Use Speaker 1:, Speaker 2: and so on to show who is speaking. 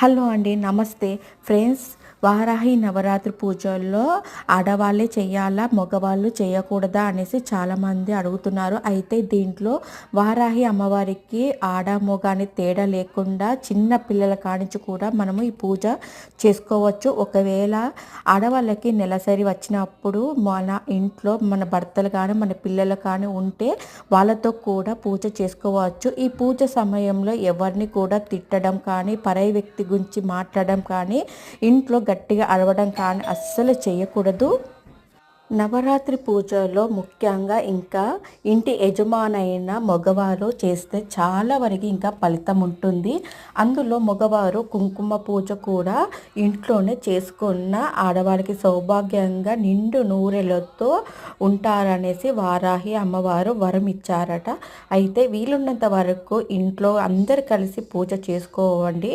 Speaker 1: Hello అండి నమస్తే. Friends Varahi Navratri పూజల్లో ఆడవాళ్ళే చేయాలా మగవాళ్ళు చేయకూడదా అనేసి చాలామంది అడుగుతున్నారు. అయితే దీంట్లో వారాహి అమ్మవారికి ఆడ మొగ అనే తేడా లేకుండా చిన్న పిల్లల కానించి కూడా మనము ఈ పూజ చేసుకోవచ్చు. ఒకవేళ ఆడవాళ్ళకి నెలసరి వచ్చినప్పుడు మన ఇంట్లో మన భర్తలు కానీ మన పిల్లలు కానీ ఉంటే వాళ్ళతో కూడా పూజ చేసుకోవచ్చు. ఈ పూజ సమయంలో ఎవరిని కూడా తిట్టడం కానీ పరై వ్యక్తి గురించి మాట్లాడడం కానీ ఇంట్లో గట్టిగా అరవడం కానీ అస్సలు చేయకూడదు. నవరాత్రి పూజలో ముఖ్యంగా ఇంకా ఇంటి యజమానైన మగవారు చేస్తే చాలా వరకు ఇంకా ఫలితం ఉంటుంది. అందులో మగవారు కుంకుమ పూజ కూడా ఇంట్లోనే చేసుకున్న ఆడవారికి సౌభాగ్యంగా నిండు నూరెలతో ఉంటారనేసి వారాహి అమ్మవారు వరం ఇచ్చారట. అయితే వీలున్నంత వరకు ఇంట్లో అందరు కలిసి పూజ చేసుకోవండి.